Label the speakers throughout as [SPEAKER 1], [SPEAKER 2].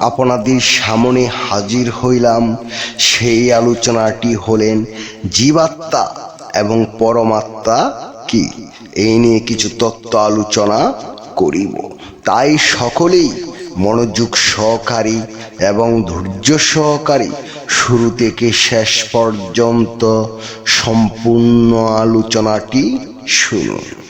[SPEAKER 1] আপনাদের সামনে হাজির হইলাম। সেই আলোচনাটি হলেন জীবাত্মা এবং পরমাত্মা কি? এই নিয়ে কিছু তত্ত্ব আলোচনা করিব। তাই সকলেই মনোযোগ সহকারী এবং ধৈর্য সহকারী শুরু থেকে শেষ পর্যন্ত সম্পূর্ণ আলোচনাটি শুনুন।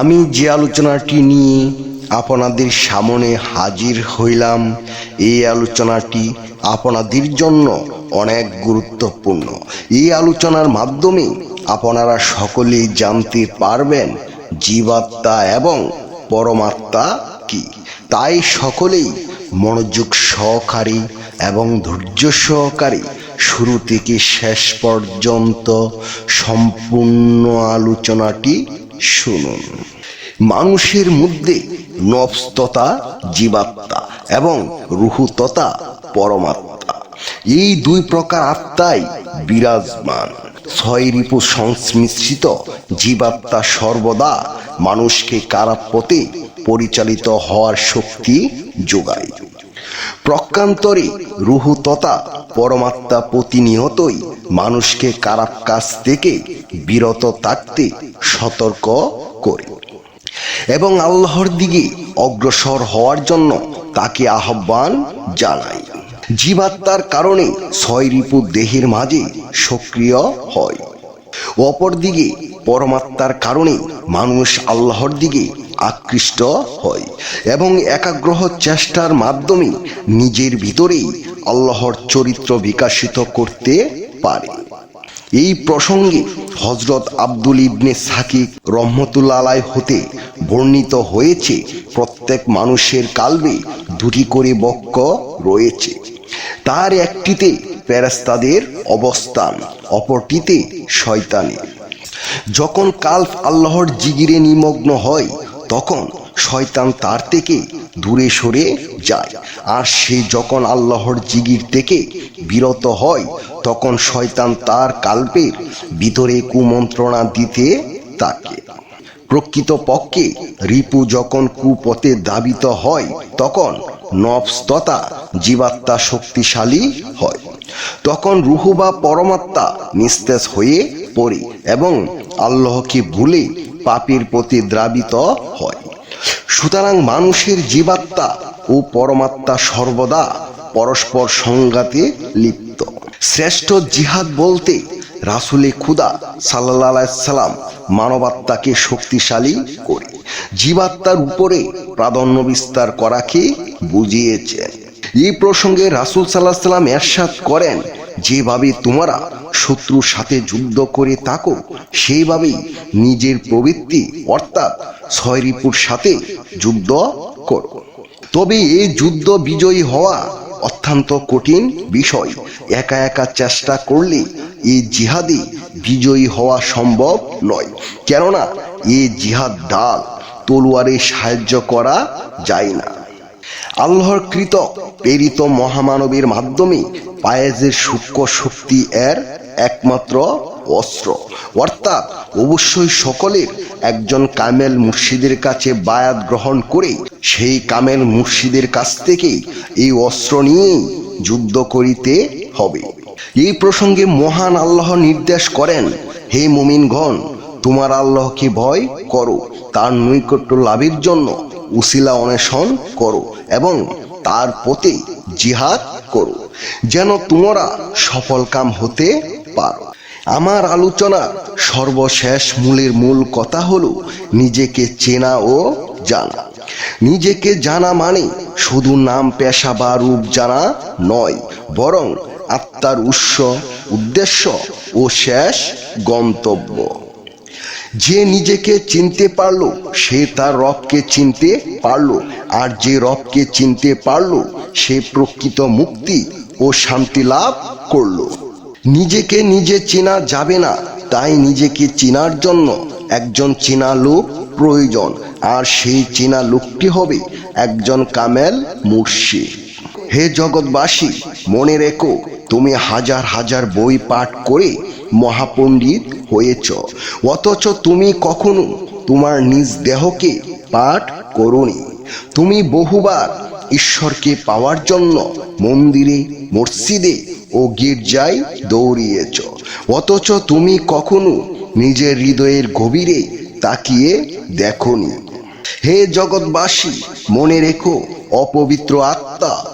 [SPEAKER 1] আমি যে আলোচনাটি নিয়ে আপনাদের সামনে হাজির হইলাম, এই আলোচনাটি আপনাদের জন্য অনেক গুরুত্বপূর্ণ। এই আলোচনার মাধ্যমে আপনারা সকলেই জানতে পারবেন জীবাত্মা এবং পরমাত্মা কি। তাই সকলেই মনোযোগ সহকারী এবং ধৈর্য সহকারী শুরু থেকে শেষ পর্যন্ত সম্পূর্ণ আলোচনাটি শুনুন। মানুষের মধ্যে নফস তথা জীবাত্মা এবং রুহু তথা পরমাত্মা। এই দুই প্রকার আত্মাই বিরাজমান। ছয় রিপু সংমিশ্রিত জীবাত্মা সর্বদা মানুষকে কারাপ পথে পরিচালিত হওয়ার শক্তি যোগায়। প্রকান্তরে রুহু তথা পরমাত্মা প্রতিনিয়তই মানুষকে খারাপ কাজ থেকে বিরত থাকতে সতর্ক করে। এবং আল্লাহর দিকে অগ্রসর হওয়ার জন্য তাকে আহ্বান জানায় জীবাত্মার কারণে ছয় রিপু দেহের মাঝে সক্রিয় হয়। অপরদিকে পরমাত্মার কারণে মানুষ আল্লাহর দিকে আকৃষ্ট হয় এবং একাগ্রহ চেষ্টার মাধ্যমে নিজের ভিতরেই আল্লাহর চরিত্র বিকাশিত করতে পারে। এই প্রসঙ্গে হজরত আব্দুল ইবনে সাকিব রহমতুল্লা আলাই হতে বর্ণিত হয়েছে, প্রত্যেক মানুষের কালবে দুটি করে বক্ষ রয়েছে। তার একটিতে প্যারাস্তাদের অবস্থান, অপরটিতে শয়তানের। যখন কাল্প আল্লাহর জিগিরে নিমগ্ন হয়, তখন শয়তান তার থেকে দূরে সরে যায়। আর সে যখন আল্লাহর জিগির থেকে বিরত হয়, তখন শয়তান তার কাল্পের ভিতরে কুমন্ত্রণা দিতে থাকে। প্রকৃত পক্ষে রিপু যখন কুপথে দাবিত হয়, তখন নফস তথা জীবাত্মা শক্তিশালী হয়। তখন রুহু বা পরমাত্মা নিস্তেজ হয়ে পড়ে এবং আল্লাহকে ভুলে পাপের প্রতি দ্রাবিত হয়। সুতরাং মানুষের জীবাত্মা ও পরমাত্মা সর্বদা পরস্পর সংঘাতে লিপ্ত। শ্রেষ্ঠ জিহাদ বলতে রাসুলে খুদা সাল্লাম মানবাত্মাকে শক্তিশালী করে, জীবাত্মার উপরে প্রাধান্য বিস্তার করাকে বুঝিয়েছেন। এই প্রসঙ্গে রাসুল সাল্লাহ সাল্লাম এরশাদ করেন, যেভাবে তোমরা শত্রুর সাথে যুদ্ধ করে থাকো সেইভাবেই নিজের প্রবৃত্তি, অর্থাৎ ছয়রিপুর সাথে যুদ্ধ করো তবে এই যুদ্ধ বিজয়ী হওয়া অত্যন্ত কঠিন বিষয়। একা একা চেষ্টা করলে এই জিহাদে বিজয়ী হওয়া সম্ভব নয়। কেননা এই জিহাদ ডাল, তলোয়ারে সাহায্য করা যায় না। আল্লাহর কৃত, প্রেরিত মহামানবের মাধ্যমে পায়েজের সূক্ষ্ম শক্তি এর একমাত্র অস্ত্র। অর্থাৎ অবশ্যই সকলের একজন কামেল মুর্শিদের কাছে বায়াত গ্রহণ করে সেই কামেল মুর্শিদের কাছ থেকেই এই অস্ত্র নিয়েই যুদ্ধ করিতে হবে। এই প্রসঙ্গে মহান আল্লাহ নির্দেশ করেন, হে মুমিনগণ, তোমার আল্লাহকে ভয় করো। তার নৈকট্য লাভের জন্য উসিলা অন্বেষণ করো। এবং তার পথে জিহাদ করো, যেন তোমরা সফল কাম হতে পারো। আমার আলোচনার সর্বশেষ মূলের মূল কথা হলো নিজেকে চেনা ও জানা। নিজেকে জানা মানে শুধু নাম, পেশা বা রূপ জানা নয়, বরং আত্মার উৎস, উদ্দেশ্য ও শেষ গন্তব্য। যে নিজেকে চিনতে পারল, সে তার রবকে চিনতে পারল। আর যে রবকে চিনতে পারল, সে প্রকৃত মুক্তি ও শান্তি লাভ করল। নিজেকে নিজে চেনা যাবে না, তাই নিজেকে চেনার জন্য একজন চেনা লোক প্রয়োজন। আর সেই চেনা লোকটি হবে একজন কামেল মুর্শি। হে জগৎবাসী, মনে রেখো, তুমি হাজার হাজার বই পাঠ করে মহাপণ্ডিত হয়েছ। অথচ তুমি কখনো তোমার নিজ দেহকে পাঠ করনি। তুমি বহুবার ঈশ্বরকে পাওয়ার জন্য মন্দিরে, মসজিদে ও গির্জায় দৌড়িয়েছ। অথচ তুমি কখনো নিজের হৃদয়ের গভীরে তাকিয়ে দেখনি। হে জগৎবাসী, মনে রেখো, অপবিত্র আত্মা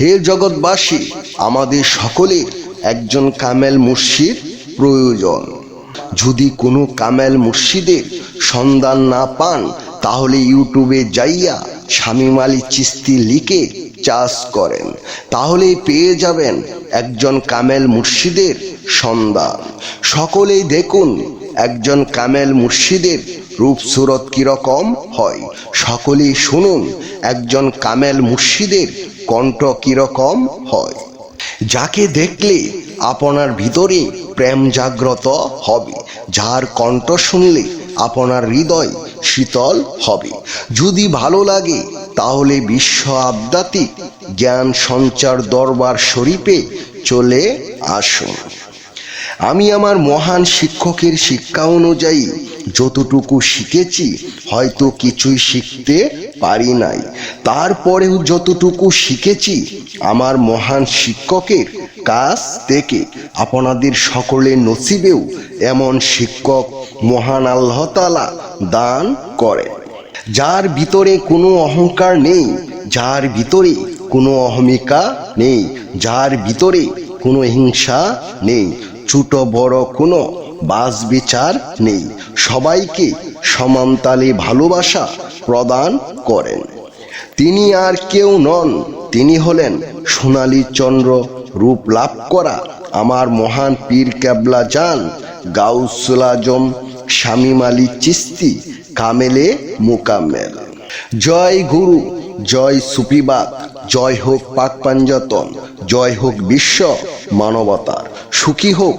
[SPEAKER 1] হে জগৎবাসী, আমাদের সকলের একজন কামেল মুর্শিদ প্রয়োজন। যদি কোনো কামেল মুর্শিদের সন্ধান না পান, তাহলে ইউটিউবে যাইয়া শামিম আলী চিস্তি লিখে চাষ করেন। তাহলেই পেয়ে যাবেন একজন কামেল মুর্শিদের সন্ধান। সকলেই দেখুন, একজন কামেল মুর্শিদের রূপ সুরত কীরকম হয়। সকলেই শুনুন, একজন কামেল মুর্শিদের কণ্ঠ কীরকম হয়? যাকে দেখলে আপনার ভিতরে প্রেম জাগ্রত হবে, যার কণ্ঠ শুনলে আপনার হৃদয় শীতল হবে। যদি ভালো লাগে, তাহলে বিশ্ব আধ্যাত্মিক জ্ঞান সঞ্চার দরবার শরীফে চলে আসুন। আমি আমার মহান শিক্ষকের শিক্ষা অনুযায়ী যতটুকু শিখেছি, হয়তো কিছুই শিখতে পারি নাই। তারপরেও যতটুকু শিখেছি, আমার মহান শিক্ষকের কাছ থেকে, আপনাদের সকলের নসিবেও এমন শিক্ষক মহান আল্লাহ তালা দান করে যার ভিতরে কোনো অহংকার নেই, যার ভিতরে কোনো অহমিকা নেই, যার ভিতরে কোনো হিংসা নেই। ছোট বড় কোনো বাস বিচার নেই। সবাইকে সমানতালে ভালোবাসা প্রদান করেন। তিনি আর কেউ নন, তিনি হলেন সোনালী চন্দ্র রূপ লাভ করা আমার মহান পীর ক্যাবলা যান গাউসুল আজম শামিম চিস্তি, কামেলে মোকামেল জয় গুরু, জয় সুপিবাদ জয় হোক পাক পাঞ্জাতন, জয় হোক বিশ্ব মানবতার, সুখী হোক